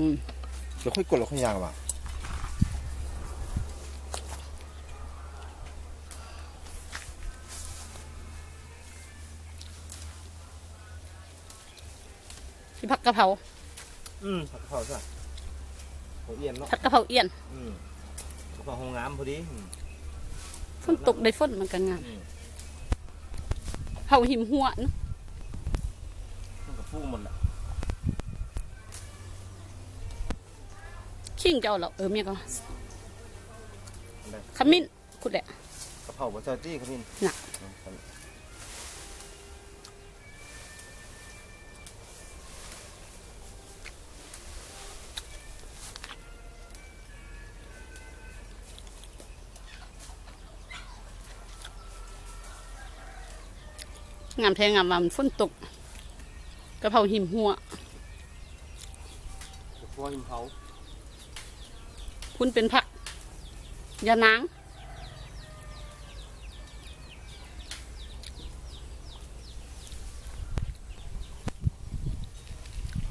อืมเดี๋ยวค่อยกดแล้วค่อยยางว่ะสิผักกะเพราอืมผัดกะเพราใช่หัวเอียนเนาะผัดกะเพราเอี้ยนอืมกะเพราห้องน้ำพอดีอืมฝนตกได้ฝนมันก็งามอืมเผาหิมหัวเนอะมันกับฟูหมดแหละ ขิงเจ้าเหรอเออเมียก็ขมิ้นคุดแหละกระเพราบัตรจี้ครับพี่น่ะงามแทงงามว่ามันฝนตกกระเพราหิมหัวกระเพราหิมเผา คุณเป็นผักยานาง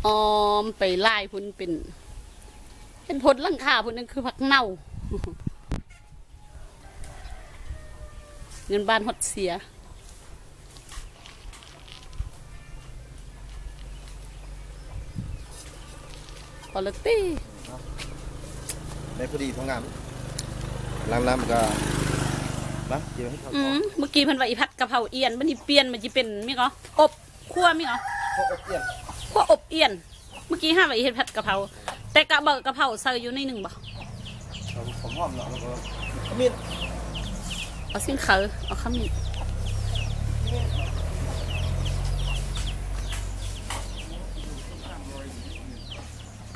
ออมไปไล่พุ่นเป็นเป็นผลลังคาพุ่นนั่นคือผักเน่า เงินบ้านหดเสียพอละตี้ ได้พอดีทั้งงานล้างน้ำก็นะเดี๋ยวให้เขาอืมเมื่อกี้เพันว่าอีพัดกะเพราเอียนมันนี่เปลี่ยนมันจะเป็นมิเหรออบคั่วมิเหรอเขาอบเอียนคั่วอบเอียน เมื่อกี้ห้าว่าอีเฮ็ดผัดกะเพราแต่กะเบิกกะเพราใส่อยู่ในหนึ่งบ่เขาผมหอมเนาะแล้วก็ขมิ้นเอาสิ้นเขาเอาขมิ้น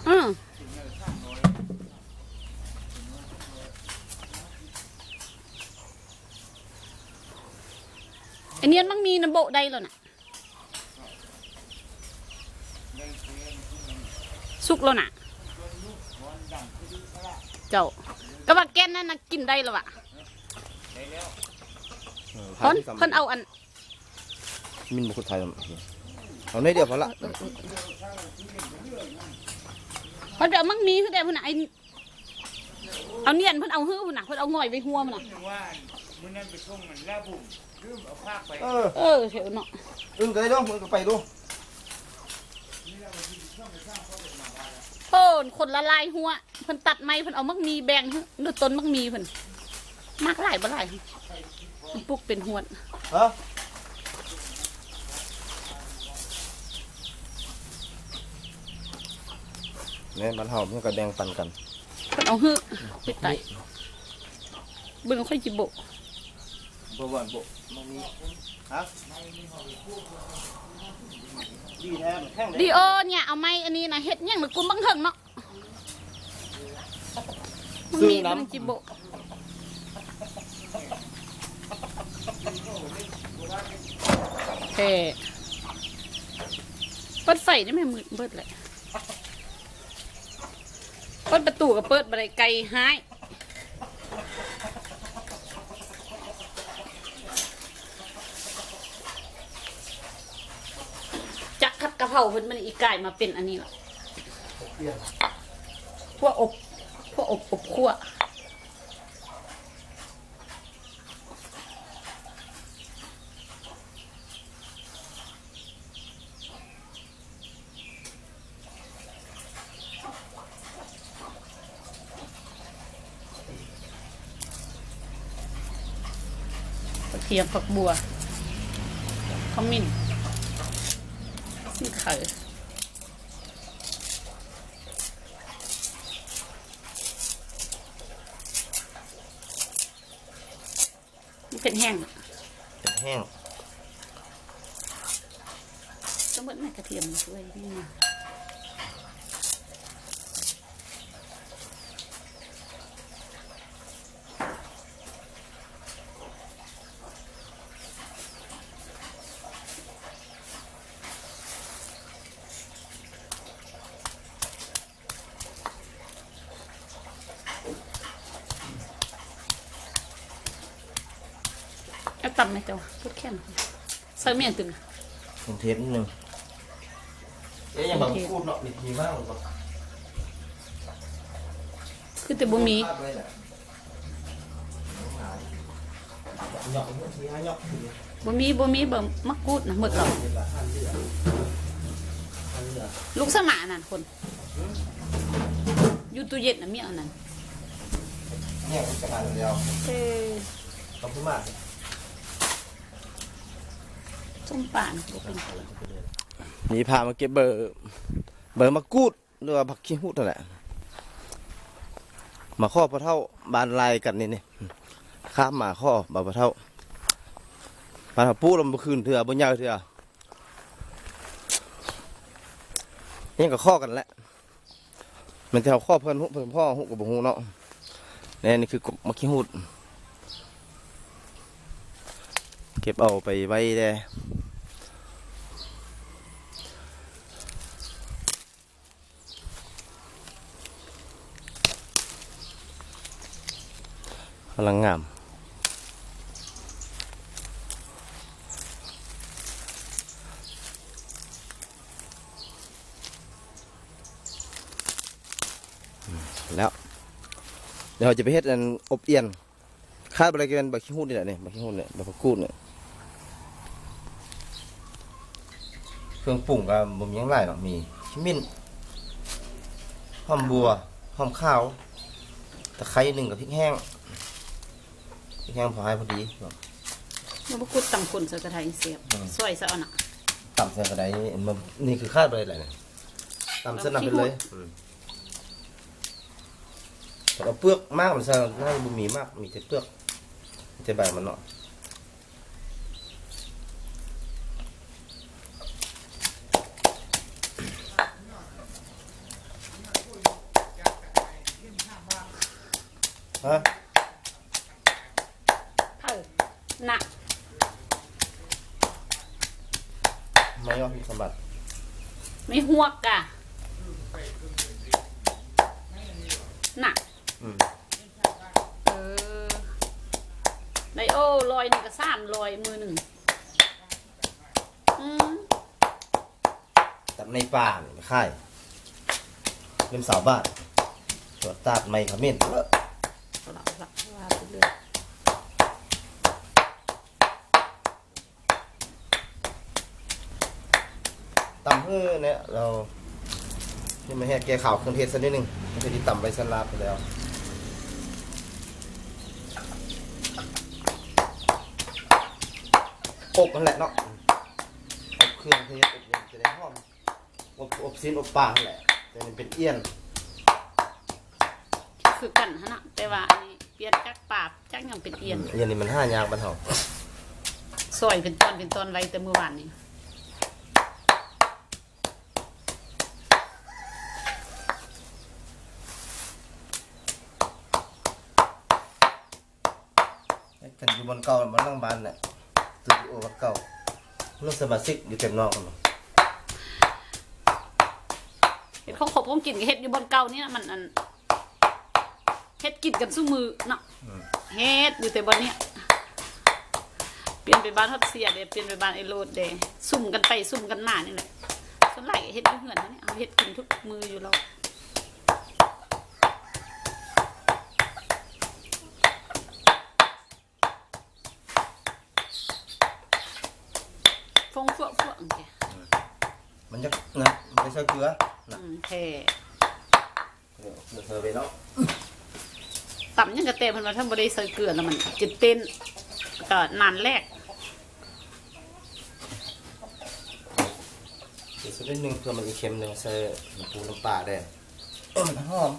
อืม อันนี้มันมีน้ำโบะได้แล้วน่ะ สุกแล้วน่ะ เจ้าก็ว่าแกนนั่นน่ะกินได้แล้วอะเพิ่นเพิ่นเอาอันมินบุกไทยแล้วเอาในเดียวพอละเพิ่นไปเอามังมีคือได้เพิ่นน่ะไอ้เอาเนียนเพิ่นเอาฮื้อเพิ่นน่ะเพิ่นเอาง่อยไว้หัวมันน่ะว่ามื่อนั้นไปส่งมันแล้วบุ่มลืม เอาภาคไปเออเออเถวเนาะอึ้งก็ได้ด้วยมึงก็ไปดูเพิ่นคนละลายหัวเพิ่นตัดไม้เพิ่นเอามักมีแบ่งฮื้อดูต้นมักมีเพิ่นมากหลายบ่หลายมันปลูกเป็นหวดฮะเนี่ยบ้านเฮามันก็แดงปันกันเพิ่นเอาฮื้อไปไตเบิ่งค่อยจิโบะบ่บ่บ่มันมีฮะดีแท้มันแข็งดีโอเนี่ยเอาไม้อันนี้น่ะเฮ็ดหยังน่ะกุมบังเถิงเนาะมันมีเพิ่นจิโบะเฮ้เปิดไฟได้ไหมมืดเบิดเลยเปิดประตูก็เปิดบันไดไกลหายจักขัดกะเพราเพิ่นมันอีกไก่มาเป็นอันนี้ละพวกอบพวกอบอบคั่วกระเทียมผักบัวขมิ้น ซี่ไข่มันเป็นแห้งอะแห้งต้องเบิดแม่กระเทียมมาช่วยนี่ ตำไหมเจ้าพูดแค่นใส่เมียนตึงอะเป็นเทปนิดนึงเอ๊ะยังแบบพูดเนาะมีมีบ้างหรือเปล่าคือแต่บ่มีพลาดเลยแหละหยอกหัวสีห้าหยอกสีบ่มีบ่มีเบิ่มมะกรูดนะหมดหรอกเวลาท่านเลือดท่านเลือดลูกสมานั่นคนอยู่ตู้เย็นน่ะมีอันนั้นเนี่ยผมจะมาเดียวเอ้ยขอบคุณมาก ส้มป่านบ่เป็นมีพามาเก็บเบอร์ เบอร์มะกรูดหรือว่าผักขี้หูดนั่นแหละมาข้อพระเท่าบานลายกันนี่นี่ข้ามมาข้อบาพระเท่าบานปูลำบคืนเถื่อบนยาวเถื่อนี่ก็ข้อกันแหละมันจะเอาข้อเพื่อนหุเพื่อนพ่อหุกับบุหูเนาะนี่นี่คือกบมะขี้หูด เก็บเอาไปไว้ได้กำลังงามแล้ว เดี๋ยวจะไปเฮ็ดอันอบเอียนคาดอะไรกันบักขี้หุ่นนี่แหละเนี่ยบักขี้หุ่นเนี่ยบักกูดเนี่ย เครื่องปรุงก็บ่มีหยังหลายหรอกมีขมิ้นหอมบัวหอมข้าวตะไคร้หนึ่งกับพริกแห้งพริกแห้งพอให้พอดีแล้วมะกรูดตำคนใส่กระทะอีเสียบซอยซะเอาน่ะต่ำใส่กระไดมันนี่คือคาดไปเลยแหละเนี่ยต่ำสนับไปเลยอืมแต่เอาเปลือกมากมันซะน่าจะบ่มีมากมีแต่เปลือกมีแต่ใบมันเนาะ ฮะเออน่ะไม่ยอมมีสมบัติไม่หวกกะน่ะอืมเออไดโอลอยหนึ่งก็สามลอยมือหนึ่งอืมตัดในป่านี่ค่ายเป็นสาวบ้านตรวจตัดไม่ขมิ้นเอาละเอาละว่าไปเรื่อย ตำเพื่อ เนี่ยเราที่มาแห่แก้ข่าวเครื่องเทศสักนิดหนึงไม่ใช่ที่ตำไปสลาบไปแล้วอบนั่นแหละเนาะอบเครื่องเทศอบอย่างจะได้หอมอบอบซีนอบปลานั่นแหละแต่มันเป็นเอี้ยนคือกันฮะนะแต่ว่าอันนี้เปลี่ยนจากปาบจากหยังเป็นเอียนเอี้ยนนี่มันห้ายากบันเทาซอยเป็นตอนเป็นตอนไว้แต่เมื่อวานนี้ อยู่บนเก่าบนนั่งบ้านเนี่ยสตูดิโอวันเก่าเรื่องสมาชิกอยู่เต็มนอกกันเนาะเฮ็ดของขบของกินก็เฮ็ดอยู่บนเก่านี่นะมันอันเฮ็ดกินกันซุมือเนาะเฮ็ดอยู่แต่บนเนี้ยเปลี่ยนไปบ้านฮอดเสียเด้เปลี่ยนไปบ้านไอ้โลดเด้ซุ่มกันไปซุ่มกันมานี่แหละส่วนหลายก็เฮ็ดอยู่เฮือนนะเนี่ยเอาเฮ็ดกินทุกมืออยู่แล้ว งเฟื่อเฟื่อจังซี่มันจะนะไม่ใช่เกลือนะอืมแท้เดี๋ยวเกลือเธอไปเนาะต่ำยังกระเตะมันมาถ้าบริใส่เกลือแล้วมันจะเต้นก็นานแรกเดี๋ยวสักนิดนึงเพื่อมันจะเค็มเลยใส่น้ำปูน้ำปลาได้เออมันหอม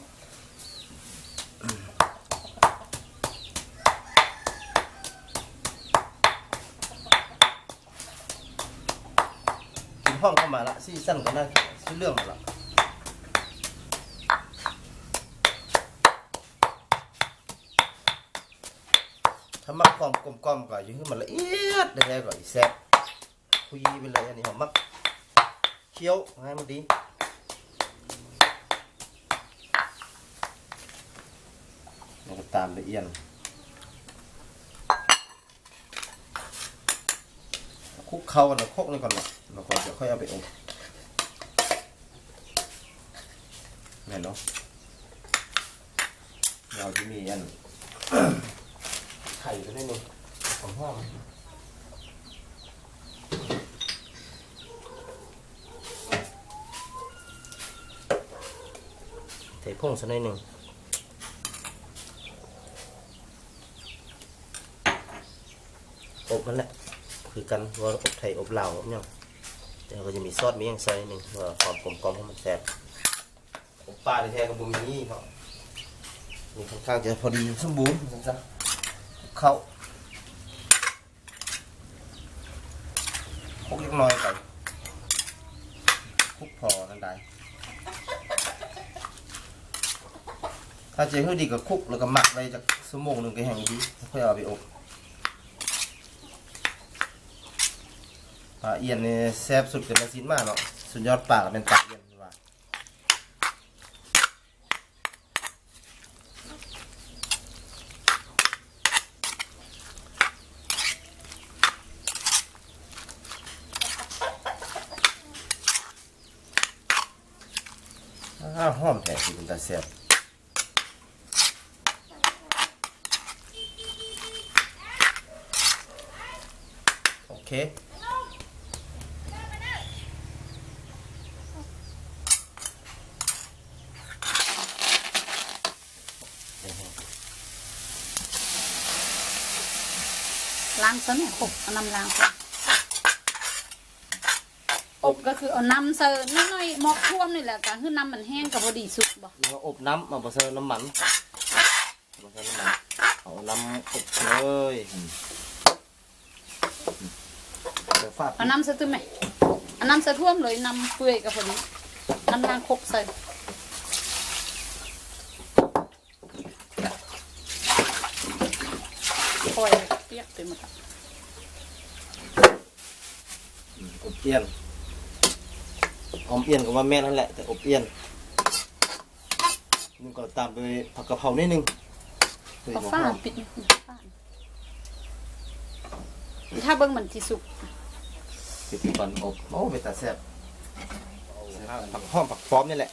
กินห้องเข้ามาละซีซั่นก็น่าชื่อเรื่องมาละถ้ามักความกลมกล่อมก็อยิ่งขึ้นมาละเอียดได้ๆก็อีแซ่บคุยไปเลยอันนี้หอมมักเคี้ยวให้มันดีแล้วตามละเอียด คุกเข้ากันนะคุกนี่ก่อนนะแล้วก็เดี๋ยวค่อยเอาไปอบแม่นเนาะเราจะมีอันไข่ก็ได้หนึ่งของห้องเทพงสักหน่อยหนึ่งอบมันแหละ คือกันว่าอบไทยอบเหลาวอบหยังแต่เราก็จะมีซอสมีอย่างใส่หนึ่งเพื่อความกลมกล่อมให้มันแซ่บอบปลาแท้ๆกับบุ้งนี่เนาะนี่ค่อนข้างจะพอดีสมบูรณ์จังซะเข้าคลุกเล็กน้อยไปคลุกพอกันได้ถ้าเจ๊ให้ดีก็คลุกแล้วก็หมักไว้จากชั่วโมงหนึ่งก็แห้งนี้ค่อยเอาไปอบ ปลาเอียนนี่แซ่บสุดเป็นอาซินมากเนาะสุดยอดปลากเป็นปลาเอียนว่าอ้าหอมแท้สิเป็นตาแซ่บโอเค ล้างซะเนี่ยอบเอาน้ำล้างซะอบก็คือเอาน้ำเซอร์น้อยๆหมอกท่วมนี่แหละก็คือน้ำมันแห้งกับพอดีสุกบ่แล้วก็อบน้ำมาผสมน้ำมันผสมน้ำมันเอาน้ำอบเลยเดี๋ยวฟาดเอาน้ำเซอร์ตึ้มไหมเอาน้ำเซอร์ท่วมเลยน้ำเปื่อยกับพอดีน้ำล้างครกใส่คอย เปียกไปหมดอะอบเอียนออมเอียนก็ว่าแม่นั่นแหละ แต่อบเอียนนี่ก็ตามด้วยผักกะเพรานิดนึงเพื่อเอาหัวฝ้าหอมปิดนี่ฝ้าถ้าเบิ้งมันที่สุกปิดก่อนอบโอ้เป็นตาแซ่บผักหอมผักฟอมนี่แหละ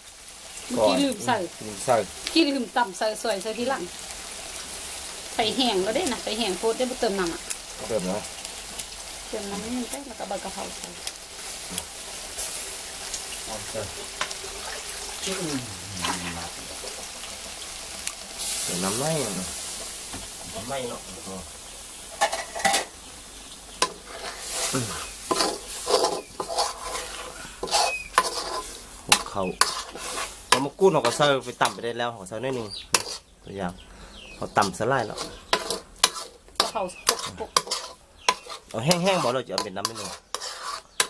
เมื่อกี้ลืมใส่ลืมใส่กี้ลืมต่ำใส่สวยใส่ทีหลัง ใส่แห้งแล้วได้นะใส่แห้งโพดได้บ่เติมน้ำอะเติมนะเติมน้ำนิดนึงได้แล้วก็ใบกะเพราใส่เอาเติมเติมน้ำไหมน้ำไหมเนาะอ๋อหัวเขาแล้วมากู้นเขาก็เซอร์ไปต่ำไปได้แล้วเขาก็เซอร์นิดนึงตัวอย่าง เขาต่ำสไลด์แล้วกะเพราปกปกเอาแห้งๆบอกเราจะเอาเป็นน้ำนิดนึง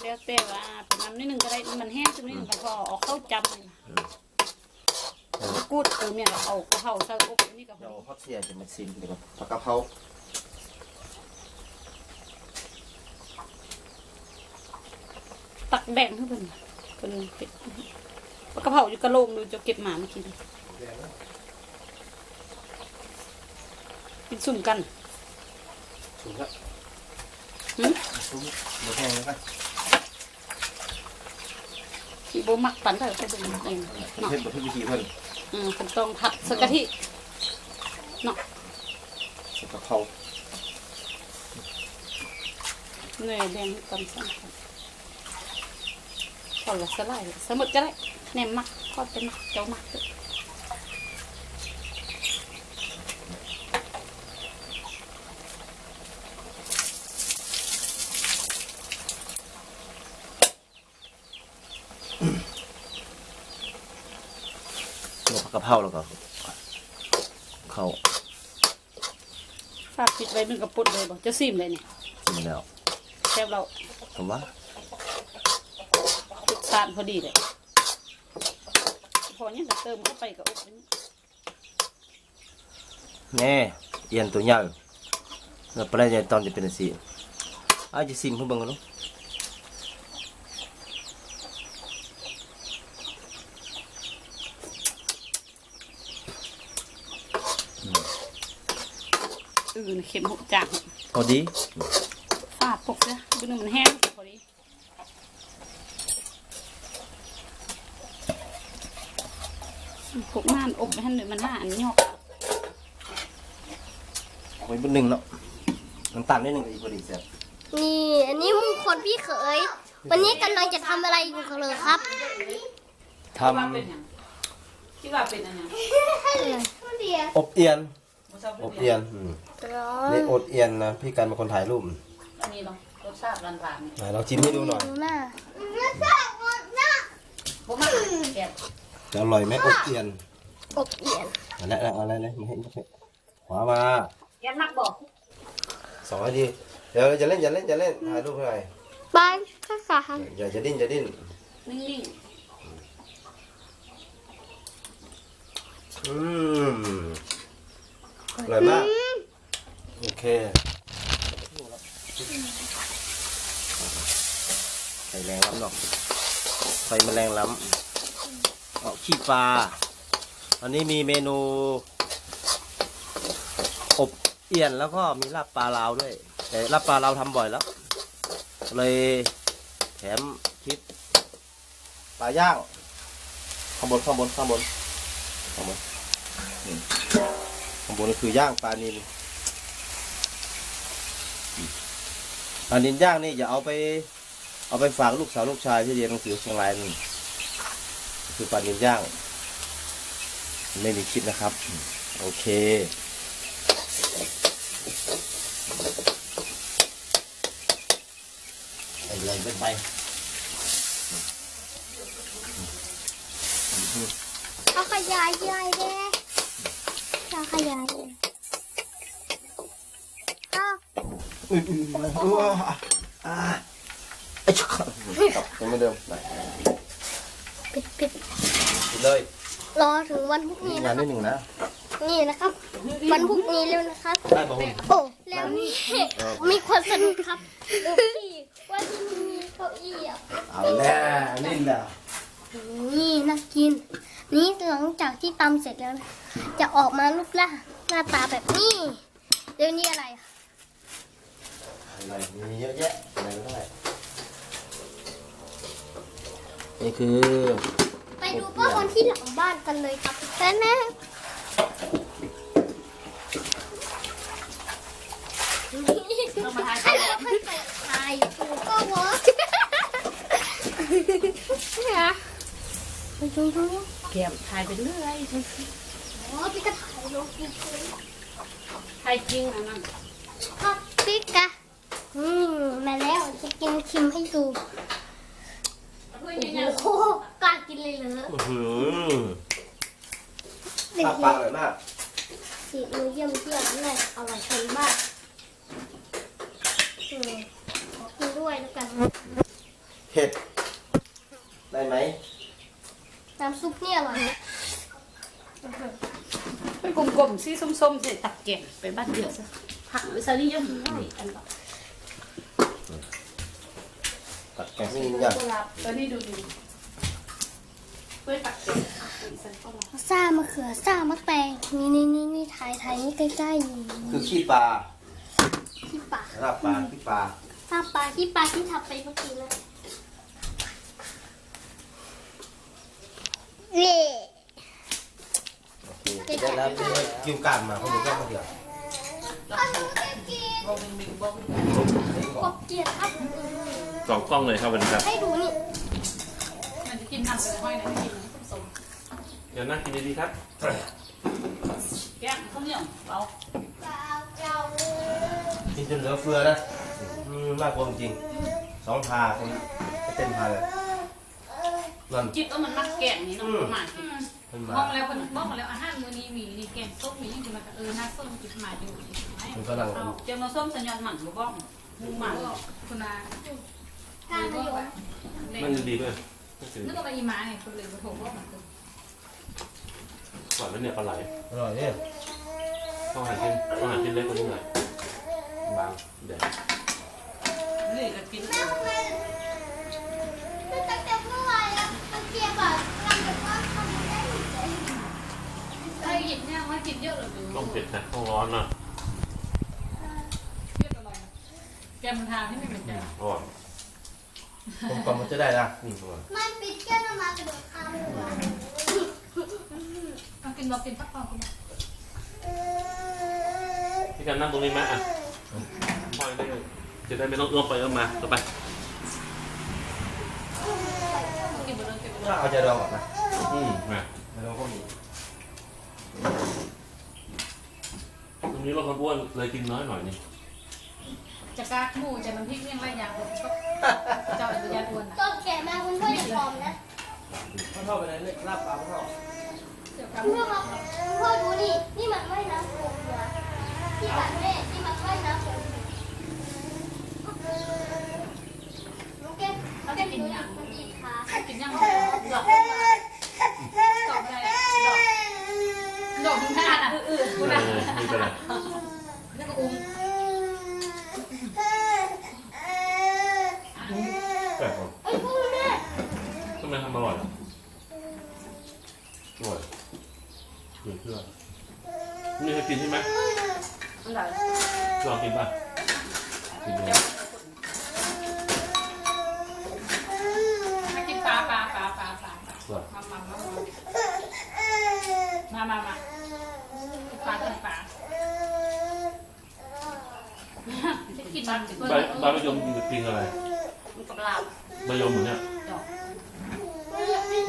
แล้วแต่ว่าเป็นน้ำนิดนึงก็ได้มันแห้งจังนิดนึงก็พอเอาเข้าจำเลยกูดเออเนี่ยเอากะเพราใส่อบอันนี่ก็พเดี๋ยวอฮอตเสียจะมาซิมเดี๋ยวผักกะเพราตักแบ่งให้เพิ่นเพิ่นเผ็ดกะเพราอยู่กระโหลกดูจะเก็บหมาเมื่อกี้นี่ กินสุ่มกันถูกแล้วหืมถูกเดี๋ยวแห้งแล้วกันที่โบมักปันได้ก็เป็นเองเนาะเพิ่มกับทุกวิธีเพิ่นอืมเป็นต้องผัดสกะทิเนาะผักกะเพราเนยแดงตำซ้ำกันพอละสลายสมุดจะได้แหนมมักก็เป็นมักเจ้ามักเด้อ เดี๋ยวผั กกะเพราแล้วก็เขาฝากปิดไว้เป็นกระปุกเลยบอกจะซิมเลยเนี่ยชิมแล้วแซ่บเราผมว่าจุดสานพอดีเลยพอเนี่ยก็เติมเข้าไปกับอบอันนี้แน่เอียนตัวใหญ่แล้วปลาใหญ่ตอนจะเป็นสีอาจจะซิมเพิ่งเบิ่งกันเนาะ อื่น เข็มหกจางพอดีฟาดปกเด้อดูหนึ่งมันแห้งพอดีพวกม่านอบไปให้หนึ่งมันหน้าอันยอกว้บนหนึ่งเนาะน้ำตาลนิดหนึ่งอีกพอดีแซ่บนี่ อันนี้มุงคนพี่เขย วันนี้กำลังจะทำอะไรอยู่กันเลยครับทคิดว่าเป็นหยังคิดว่าเป็นอันหยังำอบเอียนบ่ช อบอบเป็นเอียนอืมนี่อบเอียนนะ พี่กันเป็นคนถ่ายรูปอันนี้เนาะรสชาติหวานๆนี่ไหนลองชิมให้ดูหน่อยดูหน้าบ่มาแกะจะอร่อยไหมอบเอียนอบเอียนอะไรอะไรอะไรอะไรมาให้มาให้ขวามาแกะมักบอกสองนาทีเดี๋ยวจะเล่นจะเล่นจะเล่นถ่ายรูปให้หน่อยบ้านข้าสารอย่าจะดิ้นจะดิ้นนิ่งอืม อร่อยมาก โอเคใส่แรงล้ำหรอกใส่แมลงล้ำเอาขี้ปลาอันนี้มีเมนู อบเอียนแล้วก็มีลาบปลาลาวด้วย แต่ลาบปลาลาวทำบ่อยแล้ว เลยแถมคลิปปลาย่างข้างบนข้างบนข้างบนข้างบนนี่ข้างบ นก็คือย่างปลานิลปลานิลย่างนี่อย่าเอาไป เอาไปฝากลูกสาวลูกชายที่เรียนหนังสือเชียงรายนี่คือปลานิลย่าง ไม่มีคลิปนะครับ โอเคไปเลยไปไปเอาขยายใหญ่แด้ เอาขยายใหญ่เอาอุ้ยอุ้ยอุ้ยอุ้ยอ่าไอ้ชุกยังไม่เดิมไปปิดปิดกินเลยรอถึงวันพรุ่งนี้งานะนนิดหนึ่งนะนี่นะครับ วันพรุ่งนี้แล้วนะครับ ได้ป่ะผมโอ้แล้วนี่มีความสนุกครับดูพี่ว่าที่มันมีเก้าอี้อะเอาแล้วนี่แหละนี่น่ากิน นี่หลังจากที่ตำเสร็จแล้วนะจะออกมารูปร่างหน้าตาแบบนี้เดี๋ยวนี้อะไรอะอะไรมีเยอะแยะอะไรก็ได้นี่คือไปดูป้าคนที่หลังบ้านกันเลยครับแม่แม่ๆต้องมาทานให้เราให้เปิดถ่ายดูก็วอล์กเนี่ยไปดูดู แกะถ่ายไปเรื่อยอ๋อพี่ก็ถ่ายลงยูทูบถ่ายจริงอันนั้นครับพี่กะอืมมาแล้วจะกินชิมให้ดูเพื่อนโอ้ยังโหกล้ากินเลยเหรออื้อหือเป็นปลาปลาอร่อยมากสีมือเยี่ยมเยี่ยมเลยอร่อยเกินบ้านอืมขอกินด้วยแล้วกัน เห็ด ได้ไหม น้ำซุปเนี่ยอร่อยเป็นกลมๆสีส้มๆใส่ตักแกงไปบ้านเดือดซะผักไว้ซะนี่ยังไม่อันละตัดแกงไม่ยิงอย่างกุหลาบตัวนี้ดูดีเพื่อตักแกงใส่ข้าวหลามซ่ามะเขือซ่ามะแตงนี่นี่นี่นี่ถ่ายถ่ายนี่ใกล้ๆนี่คือขี้ปลาที่ปากลาบปลาขี้ปลาถ้าปลาที่ปลาที่ทำไปเมื่อกี้นะ เย่ได้แล้วกิ้วกานมาเขาดูก็มาเดียวบอกเป็นมิวบอกกบเกียรติครับสองกล้องเลยครับวันนี้ครับให้ดูนี่มันจะกินทำเป็นห้อยนะกินส้มเดี๋ยวนั่งกินดีๆครับๆแกงข้าวเหนียวเรากินจนเหลือเฟือนะอืมน่ากลัวจริงสองพาคนเต็มพาเลย นั่นคิดว่ามันมักแกงนี่เนาะประมาณนี้มันมาบอกแล้วคนบอกมาแล้วอาหารมื้อนี้มีนี่แกงส้มมีนี่คือมันก็เออน่าส้มกินมาอยู่มันกำลังเจ้ามาส้มสัญญาณหมันบ่บ้องมุงหมันคุณอาการนายกมันดีด้วยนึกว่าอีมาไงคนเลยมาโทรบอกมันคือหวานแล้วเนี่ยปลาไหลอร่อยเนี่ยต้องหั่นชิ้นต้องหั่นชิ้นเล็กกว่านี้หน่อยบางเดี๋ยวนี่ก็กินตั้งแต่เมื่อวานแล้วมันเกียบแบบทำแบบว่าทำได้หมดเลย ใครห ยิบเนี่ยว่ากินเยอะเลยดูต้องเผ็ดนะต้องร้อนนะเยอะอร่อยแกมันทานที่ไม่เหมือนกันอร่อยผมกลมมันจะได้นะอืมอร่อยมันปิดแก้วน้ำมากระโดดข้ามหัวเอากินบอกกินพักผ่อนกินเออพพี่กันนั่งตรงนี้ไหมอะพ่อได้จะได้ไม่ต้องเอื้อมไปเอื้อมมาต่อไปกินบ่เลิกกินบ่เลิถ้ากเอาใจดองก่อนนะอืมมาใจดองก็มี ตรงนี้เราคนอ้วนเลยกินน้อยหน่อยนี่จะกากหมูจะน้ำพริกเมี่ยงไรอย่างผมก็เจ้าอนุญาตอ้วนต้นแก่มาคุณพ่ออย่าปลอมนะมันเข้าไปในลาบปลาเข้าเดี๋ยวกลับคุณพ่อครับคุณพ่อดูนี่นี่มันว่ายน้ำโขงนะที่บ้านแม่ที่มันว่ายน้ำโขงลูกแก้วเขาจะกินอย่างมันกินขากินย่างดอกดอกอะไรดอกด อกหน้าน่ะอืดๆกูเอนะอไม่เป็นไรแล้วก็อุ้มแปลกว่ะเอ้ยทำไมทำอร่อยอะอร่อยเชื่อเชื่อมีใครกินใช่ไหมอันใดลองกินป่ะกินดูมากินปลาปลาปลาปลาปลามามามามามามา ลากินปลากินมันใบใบมะยมกินกับกินอะไรมันกับลาบมะยมเหมือนเนี่ยดอก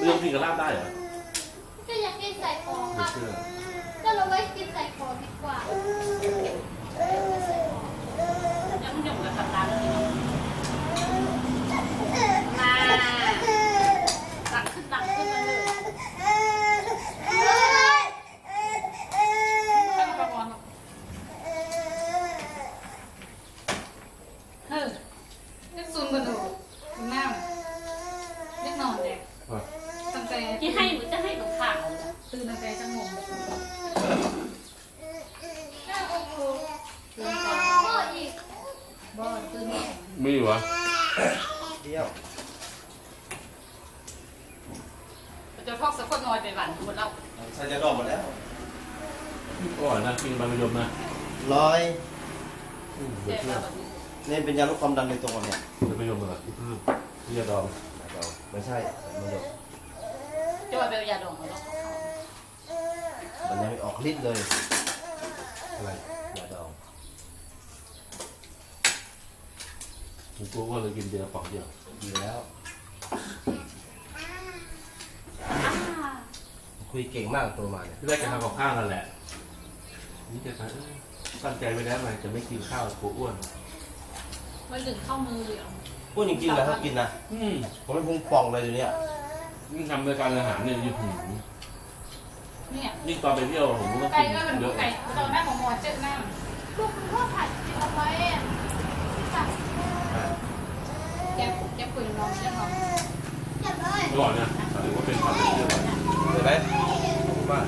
มะยมกินกับลาบได้เหรอก็อยากกินใส่ของคไม่รับเชื่อ ก็เราไว้กินใส่ของดีกว่า ยังมันหยงกับกับลาบนี่เนาะมาตักขึ้นตักขึ้นมาเลย ข้าวปลาบอลเฮ้ยนี่ซูมกันดูหน้าเล็กนอนเด็ก อะ ตั้งแต่ ที่ให้มันจะให้ตรงข้างเลย ตื่นตั้งแต่จะงง พ่ออีก บ่ตื่น มีอยู่วะเดียวมันจะทอกสักคนน้อยไปหวานหมดแล้วใส่ใจดองหมดแล้วอร่อยนะกินใบมะยมนะร้อยอืมเจ๊เชื่อแบบนี้นี่เป็นยาลดความดันในตัวเนี่ยใบมะยมเหรออืมที่จะดองไม่ใช่มันหยดเจะว่าเป็นยาดองของเรามันยังไม่ออกฤทธิ์เลยอะไร ยาดอง ผมกลัวว่าเลยกินเดียวปอกเดียวดีแล้ว คุยเก่งมากตัวมาเนี่ยที่แรกจะทำกับข้าวนั่นแหละ นี่จะทำเอ้ยตั้งใจไว้แล้วไงจะไม่กินข้าวกลัวอ้วน มันถึงเข้ามือเดียวพูดจริงๆนะถ้ากินนะอืมผมไม่พุงป่องเลยเดี๋ยวนี้ยิ่งทำรายการอาหารเนี่ยยิ่งหืมเนี่ยยิ่งตอนไปเที่ยวผมก็ต้องไก่กินก็เป็นเยอะไก่ตอนแม่ของหมอเจอหน้าลูกคุณพ่อผัดเอาไว้ อะแกแกคุยน้องเรื่องน้องจับเลยอร่อยนะถือว่าเป็นความเป็นที่อร่อยเห็นไหมขอบคุณมาก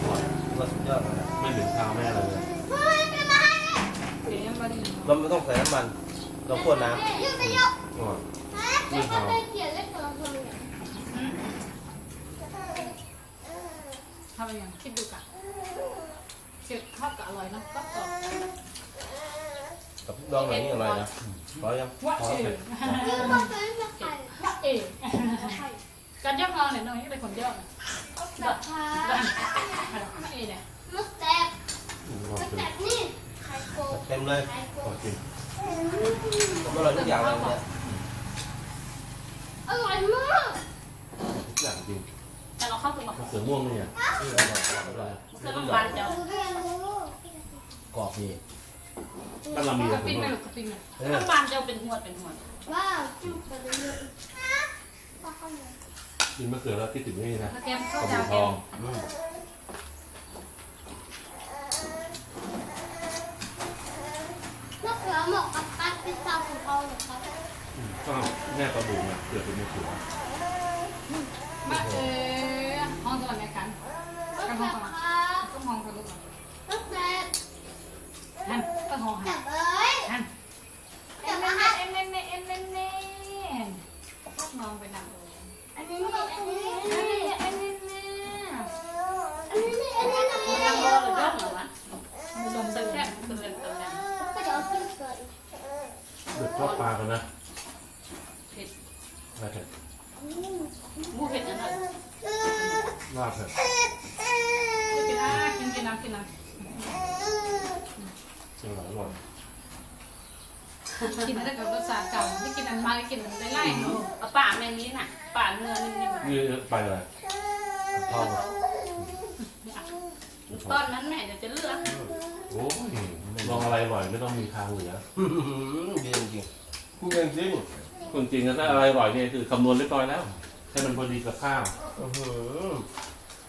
อร่อยว่าสุดยอดเลยนะไม่เหมือนข้าวแม่เลยเฮ้ยเป็นมาให้เดี๋ยวมาดีเราไม่ต้องใส่น้ำมัน เราคั่วน้ยืดไปยกอร่อยฮะเด็กก็ไปเขียนเล็กของเราคนเนี่ยทำอย่างคิดดูกันเสร็จข้าวกับอร่อยนะก็ต่อำ กับพริกดองหน่อยนี่อร่อยนะพอยังว่าพอเอ๋เผ็ดยืดมาเป็นมาไข่ว่าเอ๋การย่องนอนเนี่ยน้อยเป็นคนย่องแบบพาว่าเอ๋เนี่ยมุสแตกอืมอร่อยมุสจริแตงกนี่ไข่โกเต็มเลยไข่โกอร่อยจริงผมอร่อยทุกอย่างเลยเนี่ยอร่อยมากทุกอย่างจริงแต่เราเข้าถึงมามะเขือม่วงเนี่ยนี่อร่อยอร่อยเสื้อน้ำบานเจ้าดูเรื่องรู้กรอบนี่ บ้านเรามีกมะระเขืปิ้องม่วไม่งหรอกกระปิ้งเลยเออน้ำบานเจ้าเป็นหัวเป็นหัวว้าวจุ๊บไปเลยพ่อเข้ามากินมะเขือแล้วคิดถึงนี่นะถ้าแกมขข้าวอบจาคุวณแกทองมอืมมะเขือเหมาะกับการเป็นซาของเขาเหรอครับอืมก็แม่ปลาบูอะเกิดเป็นมะเขือมาเอ๋ห้องสวรรค์ไหมกันมะเขือครับก็มองทะลุมะเขือนั่นก็ห้องจัหับนเลยนั่นจัเอ็บนมาเอ็ให้นเอ็นเอ็นเอ็นเอ็นเอ็น พวกมองไปนั่งอันนี้อันนี้เอ็อันนนี้เอ็นเอ็นอันนี้อันนี้อันนี้มันยังรอหรือเจ้าหรือวะมันลงสัสักกแค่แค่เป็นเรื่องตำแหน่งก็จะเอาขึ้นเกิดเดือดทอดปลากันนะเผ็ดอะไร เผ็ดมูเผ็ดนั่นแหละลาบเผ็ดกินอะกินกินน้ำกินน้ำอร่อยอร่อยกินอะไรกับรสชาติเก่าไม่กินอันมาก็กินอันไล่ๆเนาะเอาป่าแม่นี้น่ะป่าเนื้อนี่นี่นี่ไปเลยพ่อตอนนั้นแม่เดี๋ยวจะเลือกโอ้ยลองอะไรอร่อยไม่ต้องมีทางเหลือดีจริงๆพูดจริงคนจริงๆถ้าอะไรอร่อยเนี่ยคือคำนวณเรียบร้อยแล้วให้มันพอดีกับข้าวๆอื้อหือ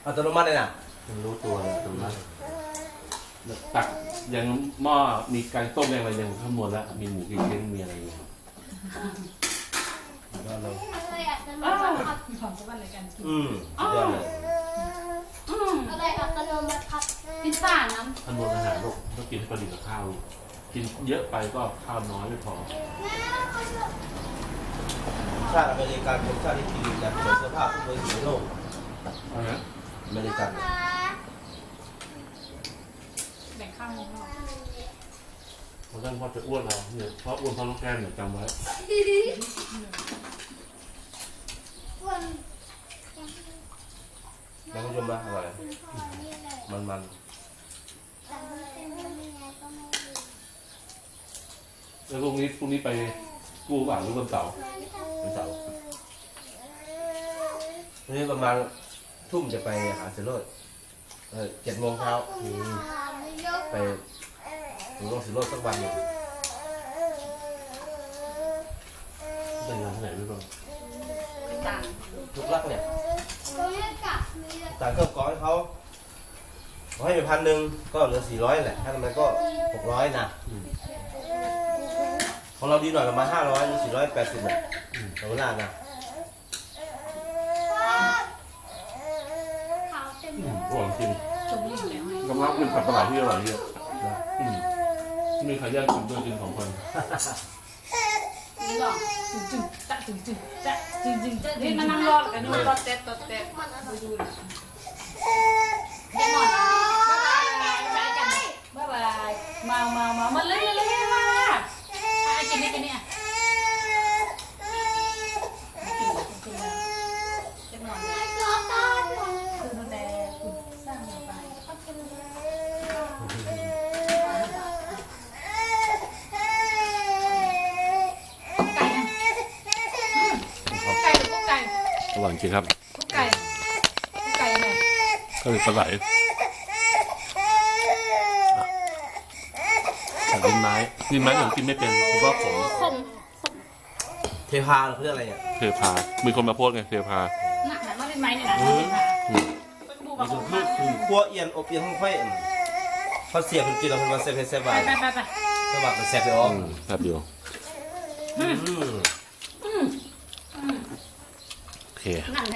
อัตโนมัติเลยนะมันรู้ตัวเลยตรงนั้นตัก ยังหม้อมีการต้มยังอะไรยังคำนวณแล้วมีหมูกี่ชิ้นมีอะไรอยู่ยอดเลยอะไรอัตโนมัติครับมีความสบายในการกินอืมสุดยอดเลยอืมอะไรอัตโนมัติครับพิซซ่าน้คำนวณอาหารลูกต้องกินให้พอดีกับข้าวลูกกินเยอะไปก็ข้าวน้อยไม่พอชาติอเมริกันเป็นชาติที่กินแบบใส่เสื้อผ้าทุกคนในโลกเอานะอเมริกัน แบ่งข้าวของ เราเพราะฉะนั้นพ่อจะอ้วนเราเนี่ยเพราะอ้วนเพราะลูกแก้มเนี่ยจำไว้แล้วคุณผู้ชมนะอร่อยมันมันแล้วพรุ่งนี้พรุ่งนี้ไปกู้บ่าหรือวันเสาร์ๆเป็นเสาร์วันนี้ประมาณทุ่มจะไปหาเซโรดเออเจ็ดโมงเช้า ไปถึงโรงสิโรดสักวันหนึ่งได้งานที่ไหนไม่รู้ำต่างทุกลักเนี่ยต่างเครื่องกรองให้เขาเขาให้ไปพันหนึ่งก็เหลือสี่ร้อยแหละถ้ามันก็หกร้อยนะของเราดีหน่อยประมาณห้าร้อยหรือสี่ร้อยแปดสิบแหละต่อเวลานะอืมอร่อยจริง จมลิ่ง แล้วให้กำลังเป็นผัดปลาไหลที่อร่อยเยอะอืมไม่มีใครแย่งกินด้วยกินของคนนี่บอกจึงจึงจะจึงจึงจะจึงจึงจะนี่มานั่งรอกันดูรอเต็ดรอเต็ดไปดูเลยแน่นอนบ๊ายบายกันบ๊ายบายมามามามาเลยเลยเลยมาอะกินนี่กินนี่อะกินเลยแน่นอนคือดูแลคุณสร้างมาไปไก่นะไก่หรือกุ๊กไก่ อร่อยจริงครับกุ๊กไก่กุ๊กไก่เนี่ยก็คือปลาไหลแต่ดินไม้ดินไม้ผมกินไม่เป็นเพราะว่าผมคมเทพาเขาเรียกอะไรเนี่ยเทพา มีคนมาโพสต์ไงเทพาหนักหนักมาเป็นไม้เนี่ยนะอืมเป็นบูมีแบบถุงพืชคือคั่วเอียนอบเอียนห้องไฟเขาเสียบคนกินแล้วคนมาเซฟเซฟไปบายไปไปไปสบักเป็นแซฟไปออกอืมแป๊บเดียว